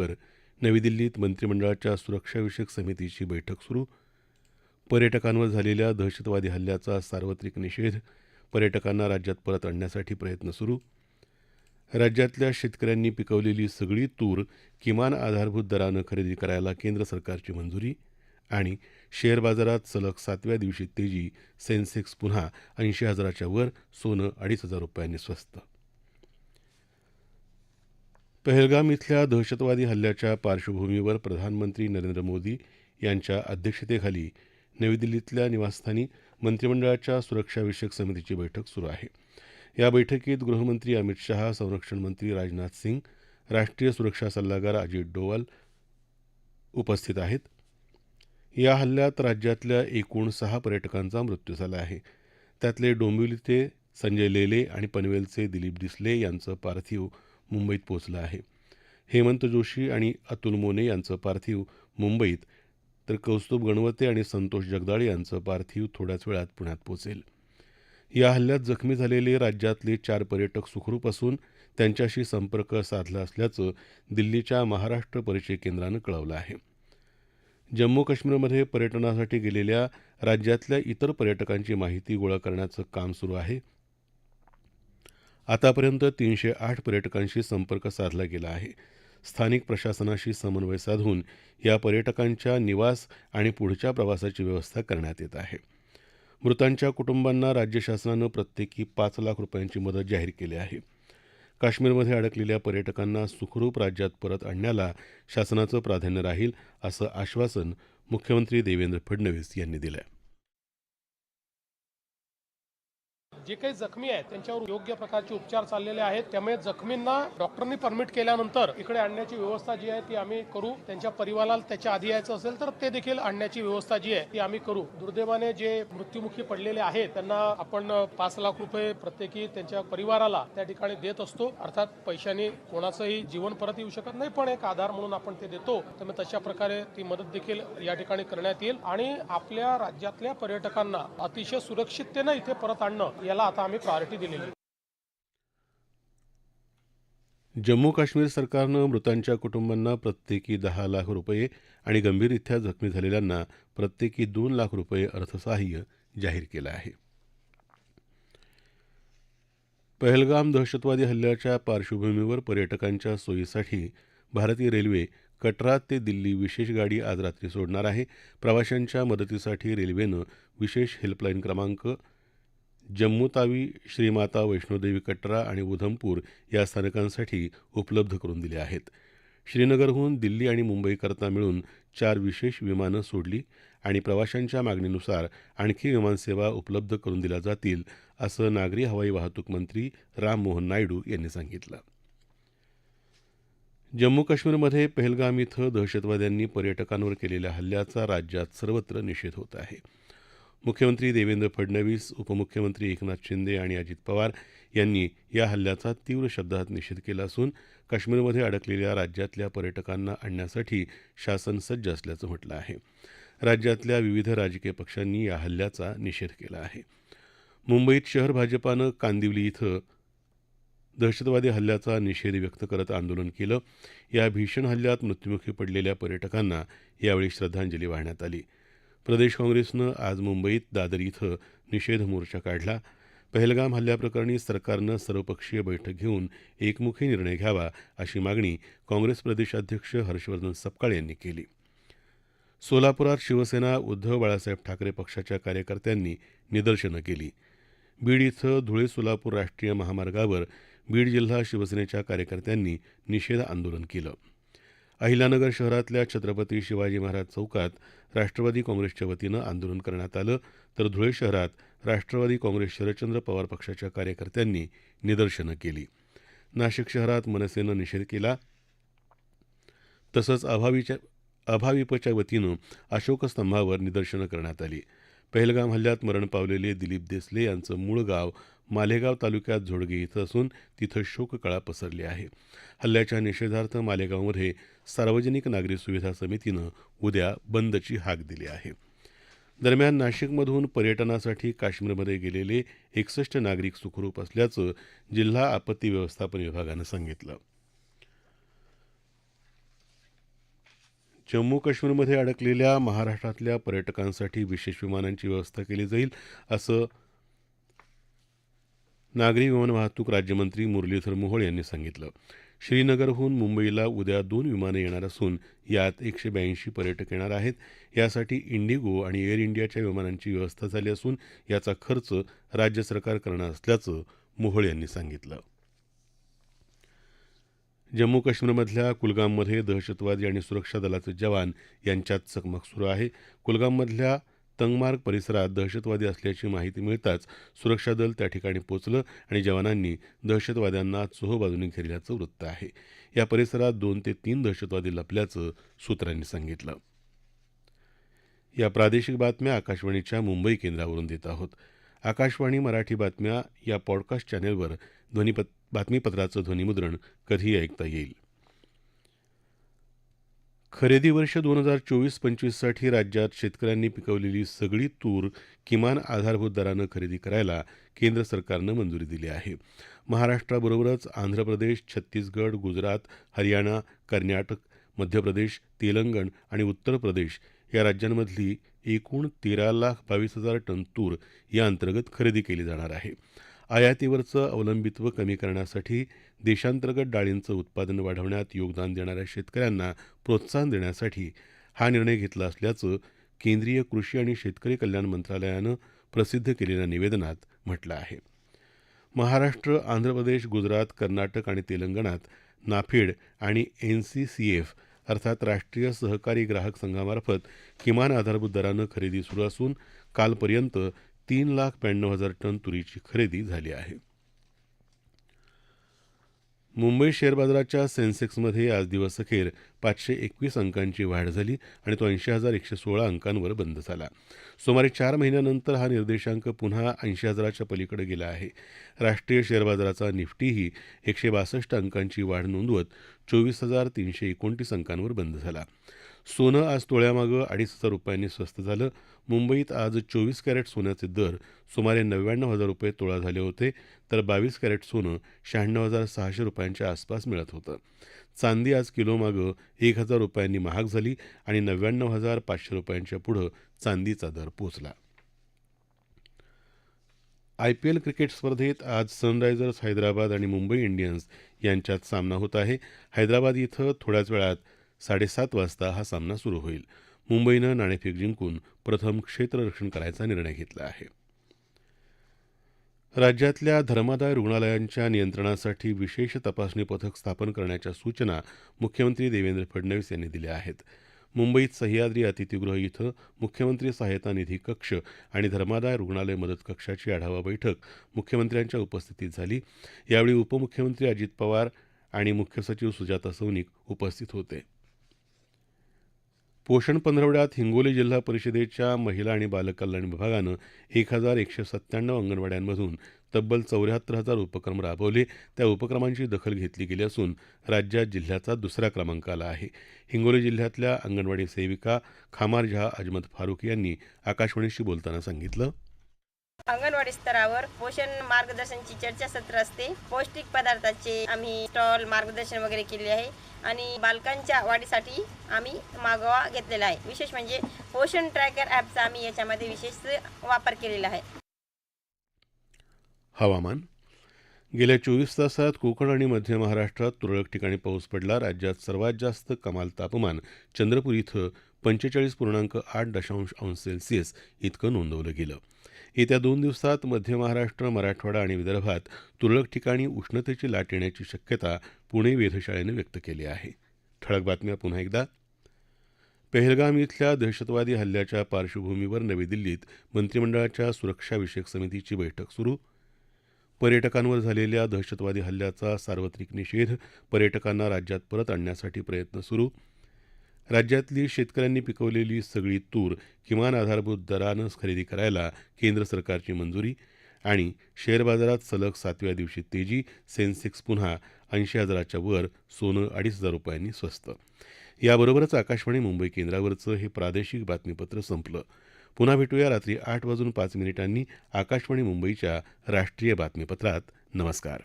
वर नवी दिल्लीत मंत्रिमंडळाच्या सुरक्षाविषयक समितीची बैठक सुरू. पर्यटकांवर झालेल्या दहशतवादी हल्ल्याचा सार्वत्रिक निषेध पर्यटकांना राज्यात परत आणण्यासाठी प्रयत्न सुरू. राज्यातल्या शेतकऱ्यांनी पिकवलेली सगळी तूर किमान आधारभूत दरानं खरेदी करायला केंद्र सरकारची मंजुरी आणि शेअर बाजारात सलग सातव्या दिवशी तेजी सेन्सेक्स पुन्हा ऐंशी हजाराच्या वर सोनं अडीच हजार रुपयांनी स्वस्त. पहलगाम इथल्या दहशतवादी हल्ल्याच्या पार्श्वभूमीवर प्रधानमंत्री नरेंद्र मोदी यांच्या अध्यक्षतेखाली नवी दिल्लीतल्या निवासस्थानी मंत्रिमंडळाच्या सुरक्षाविषयक समितीची बैठक सुरू आहे. या बैठकीत गृहमंत्री अमित शहा संरक्षण मंत्री राजनाथ सिंग राष्ट्रीय सुरक्षा सल्लागार अजित डोवाल उपस्थित आहेत. या हल्ल्यात राज्यातल्या एकूण सहा पर्यटकांचा मृत्यू झाला आहे. त्यातले डोंबिवलीचे संजय लेले आणि पनवेलचे दिलीप डिसले यांचं पार्थिव मुंबईत पोचलं आहे. हेमंत जोशी आणि अतुल मोने यांचं पार्थिव मुंबईत तर कौस्तुभ गणवते आणि संतोष जगदाळे यांचं पार्थिव थोड्याच वेळात पुण्यात पोचेल या हल्ल्यात जखमी झालेले राज्यातले चार पर्यटक सुखरूप असून त्यांच्याशी संपर्क साधला असल्याचं दिल्लीच्या महाराष्ट्र परिचय केंद्रानं कळवलं आहे. जम्मू काश्मीरमध्ये पर्यटनासाठी गेलेल्या राज्यातल्या इतर पर्यटकांची माहिती गोळा करण्याचं काम सुरू आहे. आतापर्यंत तीनशे आठ पर्यटकांशी संपर्क साधला गेला आहे. स्थानिक प्रशासनाशी समन्वय साधून या पर्यटकांच्या निवास आणि पुढच्या प्रवासाची व्यवस्था करण्यात येत आहे. मृतांच्या कुटुंबांना राज्य शासनानं प्रत्येकी पाच लाख रुपयांची मदत जाहीर केली आहे. काश्मीरमध्ये अडकलेल्या पर्यटकांना सुखरूप राज्यात परत आणण्याला शासनाचं प्राधान्य राहील असं आश्वासन मुख्यमंत्री देवेंद्र फडणवीस यांनी दिलं आहे जे काही जखमी आहेत त्यांच्यावर योग्य प्रकारचे उपचार चाललेले आहेत. त्यामुळे जखमींना डॉक्टरनी परमिट केल्यानंतर इकडे आणण्याची व्यवस्था जी आहे ती आम्ही करू. त्यांच्या परिवाराला त्याच्या आधी यायचं असेल तर ते देखील आणण्याची व्यवस्था जी आहे ती आम्ही करू. दुर्दैवाने जे मृत्युमुखी पडलेले आहेत त्यांना आपण पाच लाख रुपये प्रत्येकी त्यांच्या परिवाराला त्या ठिकाणी देत असतो. अर्थात पैशाने कोणाचंही जीवन परत येऊ शकत नाही पण एक आधार म्हणून आपण ते देतो. त्यामुळे तशा प्रकारे ती मदत देखील या ठिकाणी करण्यात येईल. आणि आपल्या राज्यातल्या पर्यटकांना अतिशय सुरक्षिततेनं इथे परत आणणं याला आता आम्ही प्रायोरिटी दिलेली जम्मू काश्मीर सरकारनं मृतांच्या कुटुंबांना प्रत्येकी दहा लाख रुपये आणि गंभीररित्या जखमी झालेल्यांना प्रत्येकी दोन लाख रुपये अर्थसहाय्य जाहीर केलं आहे. पहलगाम दहशतवादी हल्ल्याच्या पार्श्वभूमीवर पर्यटकांच्या सोयीसाठी भारतीय रेल्वे कटरा ते दिल्ली विशेष गाडी आज रात्री सोडणार आहे. प्रवाशांच्या मदतीसाठी रेल्वेनं विशेष हेल्पलाईन क्रमांक जम्मू तावी श्रीमाता वैष्णोदेवी कटरा आणि उधमपूर या स्थानकांसाठी उपलब्ध करून दिले आहेत. श्रीनगरहून दिल्ली आणि मुंबईकरता मिळून चार विशेष विमानं सोडली आणि प्रवाशांच्या मागणीनुसार आणखी विमानसेवा उपलब्ध करून दिल्या जातील असं नागरी हवाई वाहतूक मंत्री राममोहन नायडू यांनी सांगितलं. जम्मू काश्मीरमध्ये पहलगाम इथं दहशतवाद्यांनी पर्यटकांवर केलेल्या हल्ल्याचा राज्यात सर्वत्र निषेध होत आहे. मुख्यमंत्री देवेंद्र फडणवीस उपमुख्यमंत्री एकनाथ शिंदे आणि अजित पवार यांनी या हल्ल्याचा तीव्र शब्दात निषेध केला असून काश्मीरमध्ये अडकलेल्या राज्यातल्या पर्यटकांना आणण्यासाठी शासन सज्ज असल्याचं म्हटलं आहे. राज्यातल्या विविध राजकीय पक्षांनी या हल्ल्याचा निषेध केला आहे. मुंबईत शहर भाजपानं कांदिवली इथं दहशतवादी हल्ल्याचा निषेध व्यक्त करत आंदोलन केलं. या भीषण हल्ल्यात मृत्युमुखी पडलेल्या पर्यटकांना यावेळी श्रद्धांजली वाहण्यात आली. प्रदेश काँग्रेसनं आज मुंबईत दादर इथं निषेध मोर्चा काढला. पहलगाम हल्ल्याप्रकरणी सरकारनं सर्वपक्षीय बैठक घेऊन एकमुखी निर्णय घ्यावा अशी मागणी काँग्रेस प्रदेशाध्यक्ष हर्षवर्धन सपकाळ यांनी केली. सोलापुरात शिवसेना उद्धव बाळासाहेब ठाकरे पक्षाच्या कार्यकर्त्यांनी निदर्शनं केली. बीड इथं धुळे सोलापूर राष्ट्रीय महामार्गावर बीड जिल्हा शिवसेनेच्या कार्यकर्त्यांनी निषेध आंदोलन केलं. अहिल्यानगर शहरातल्या छत्रपती शिवाजी महाराज चौकात राष्ट्रवादी काँग्रेसच्या वतीनं आंदोलन करण्यात आलं. तर धुळे शहरात राष्ट्रवादी काँग्रेस शरदचंद्र पवार पक्षाच्या कार्यकर्त्यांनी निदर्शनं केली. नाशिक शहरात मनसेनं निषेध केला. तसंच अभावीच्या अभाविपच्या वतीनं अशोकस्तंभावर निदर्शनं करण्यात आली. पहलगाम हल्ल्यात मरण पावलेले दिलीप देसले यांचं मूळ गाव मालेगाव तालुक्यात झोडगे इथं असून तिथं शोककळा पसरली आहे. हल्ल्याच्या निषेधार्थ मालेगावमध्ये सार्वजनिक नागरी सुविधा समितीनं उद्या बंदची हाक दिली आहे. दरम्यान नाशिकमधून पर्यटनासाठी काश्मीरमध्ये गेलेले एकसष्ट नागरिक सुखरूप असल्याचं जिल्हा आपत्ती व्यवस्थापन विभागानं सांगितलं. जम्मू काश्मीरमध्ये अडकलेल्या महाराष्ट्रातल्या पर्यटकांसाठी विशेष विमानांची व्यवस्था केली जाईल असं नागरी विमान वाहतूक राज्यमंत्री मुरलीधर मोहोळ यांनी सांगितलं. श्रीनगरहून मुंबईला उद्या दोन विमानं येणार असून यात एकशे ब्याऐंशी पर्यटक येणार आहेत. यासाठी इंडिगो आणि एअर इंडियाच्या विमानांची व्यवस्था झाली असून याचा खर्च राज्य सरकार करणार असल्याचं मोहोळ यांनी सांगितलं. जम्मू काश्मीरमधल्या कुलगाममध्ये दहशतवादी आणि सुरक्षा दलाचे जवान यांच्यात चकमक सुरू आहे. कुलगाममधल्या तंगमार्ग परिसरात दहशतवादी असल्याची माहिती मिळताच सुरक्षा दल त्या ठिकाणी पोचलं आणि जवानांनी दहशतवाद्यांना चोहोबाजूंनी घेरल्याचं वृत्त आहे. या परिसरात दोन ते तीन दहशतवादी लपल्याचं सूत्रांनी सांगितलं. या प्रादेशिक बातम्या आकाशवाणीच्या मुंबई केंद्रावरून देत आहोत. आकाशवाणी मराठी बातम्या या पॉडकास्ट चॅनेलवर ध्वनीपत बातमीपत्राचं ध्वनिमुद्रण कधीही ऐकता येईल. खरेदी वर्ष दोन हजार चोवीस पंचवीससाठी राज्यात शेतकऱ्यांनी पिकवलेली सगळी तूर किमान आधारभूत दरानं खरेदी करायला केंद्र सरकारनं मंजुरी दिली आहे. महाराष्ट्राबरोबरच आंध्र प्रदेश छत्तीसगड गुजरात हरियाणा कर्नाटक मध्य प्रदेश तेलंगण आणि उत्तर प्रदेश या राज्यांमधली एकूण तेरा लाख बावीस हजार टन तूर या अंतर्गत खरेदी केली जाणार आहे. आयातीवरचं अवलंबित्व कमी करण्यासाठी देशांतर्गत डाळींचं उत्पादन वाढवण्यात योगदान देणाऱ्या शेतकऱ्यांना प्रोत्साहन देण्यासाठी हा निर्णय घेतला असल्याचं केंद्रीय कृषी आणि शेतकरी कल्याण मंत्रालयानं प्रसिद्ध केलेल्या निवेदनात म्हटलं आहे. महाराष्ट्र आंध्र प्रदेश गुजरात कर्नाटक आणि तेलंगणात नाफेड आणि एन सी सी एफ अर्थात राष्ट्रीय सहकारी ग्राहक संघामार्फत किमान आधारभूत दरानं खरेदी सुरू असून कालपर्यंत तीन लाख ब्याण्णव हजार टन तुरीची खरेदी झाली आहे. मुंबई शेअर बाजाराच्या सेन्सेक्समध्ये आज दिवसअखेर पाचशे एकवीस अंकांची वाढ झाली आणि तो ऐंशी हजार एकशे सोळा अंकांवर बंद झाला. सुमारे चार महिन्यानंतर हा निर्देशांक पुन्हा ऐंशी हजाराच्या पलीकडे गेला आहे. राष्ट्रीय शेअर बाजाराचा निफ्टीही एकशे बासष्ट अंकांची वाढ नोंदवत चोवीस हजार तीनशे एकोणतीस अंकांवर बंद झाला. सोनं आज तोळ्यामागं अडीच हजार रुपयांनी स्वस्त झालं. मुंबईत आज चोवीस कॅरेट सोन्याचे दर सुमारे नव्याण्णव हजार रुपये तोळा झाले होते तर बावीस कॅरेट सोनं शहाण्णव हजार सहाशे रुपयांच्या आसपास मिळत होतं. चांदी आज किलोमागं एक हजार रुपयांनी महाग झाली आणि नव्याण्णव हजार पाचशे रुपयांच्या पुढं चांदीचा दर पोचला. आय पी एल क्रिकेट स्पर्धेत आज सनरायझर्स हैदराबाद आणि मुंबई इंडियन्स यांच्यात सामना होत आहे. हैदराबाद इथं थोड्याच वेळात साडेसात वाजता हा सामना सुरू होईल. मुंबईनं नाणेफेक जिंकून प्रथम क्षेत्ररक्षण करायचा निर्णय घेतला आहे. राज्यातल्या धर्मादाय रुग्णालयांच्या नियंत्रणासाठी विशेष तपासणी पथक स्थापन करण्याच्या सूचना मुख्यमंत्री देवेंद्र फडणवीस यांनी दिल्या आहेत. मुंबईत सह्याद्री अतिथीगृह इथं मुख्यमंत्री सहायता निधी कक्ष आणि धर्मादाय रुग्णालय मदत कक्षाची आढावा बैठक मुख्यमंत्र्यांच्या उपस्थितीत झाली. यावेळी उपमुख्यमंत्री अजित पवार आणि मुख्य सचिव सुजाता सौनिक उपस्थित होते. पोषण पंधरवड्यात हिंगोली जिल्हा परिषदेच्या महिला आणि बालकल्याण विभागानं एक हजार एकशे सत्त्याण्णव अंगणवाड्यांमधून तब्बल चौऱ्याहत्तर हजार उपक्रम राबवले. त्या उपक्रमांची दखल घेतली गेली असून राज्यात जिल्ह्याचा दुसरा क्रमांक आला आहे. हिंगोली जिल्ह्यातल्या अंगणवाडी सेविका खामारजहा अजमत फारुक यांनी आकाशवाणीशी बोलताना सांगितलं. अंगणवाडी स्तरावर पोषण मार्गदर्शनची चर्चासत्र असते. पौष्टिक पदार्थाचे आम्ही स्टॉल मार्गदर्शन वगैरे केले आहे. आणि बालकांच्या वाढीसाठी आम्ही मागोवा घेतलेला आहे. विशेष म्हणजे पोषण ट्रॅकर ॲपचा आम्ही याच्यामध्ये विशेष वापर केलेला आहे. हवामान. गेल्या चोवीस तासात कोकण आणि मध्य महाराष्ट्रात तुरळक ठिकाणी पाऊस पडला. राज्यात सर्वात जास्त कमाल तापमान चंद्रपूर इथं पंचेचाळीस पूर्णांक आठ दशांश अंश सेल्सिअस इतकं नोंदवलं गेलं. येत्या दोन दिवसात मध्य महाराष्ट्र मराठवाडा आणि विदर्भात तुरळक ठिकाणी उष्णतेची लाट येण्याची शक्यता पुणे वेधशाळेनं व्यक्त केली आहे. ठळक बातम्या पुन्हा एकदा. पेहलगाम इथल्या दहशतवादी हल्ल्याच्या पार्श्वभूमीवर नवी दिल्लीत मंत्रिमंडळाच्या सुरक्षाविषयक समितीची बैठक सुरू. पर्यटकांवर झालेल्या दहशतवादी हल्ल्याचा सार्वत्रिक निषेध पर्यटकांना राज्यात परत आणण्यासाठी प्रयत्न सुरू. राज्यातली शेतकऱ्यांनी पिकवलेली सगळी तूर किमान आधारभूत दरानंच खरेदी करायला केंद्र सरकारची मंजुरी आणि शेअर बाजारात सलग सातव्या दिवशी तेजी सेन्सेक्स पुन्हा ऐंशी हजाराच्या वर सोनं अडीच हजार रुपयांनी स्वस्त. याबरोबरच आकाशवाणी मुंबई केंद्रावरचं हे प्रादेशिक बातमीपत्र संपलं. पुन्हा भेटूया रात्री आठ वाजून पाच मिनिटांनी आकाशवाणी मुंबईच्या राष्ट्रीय बातमीपत्रात. नमस्कार.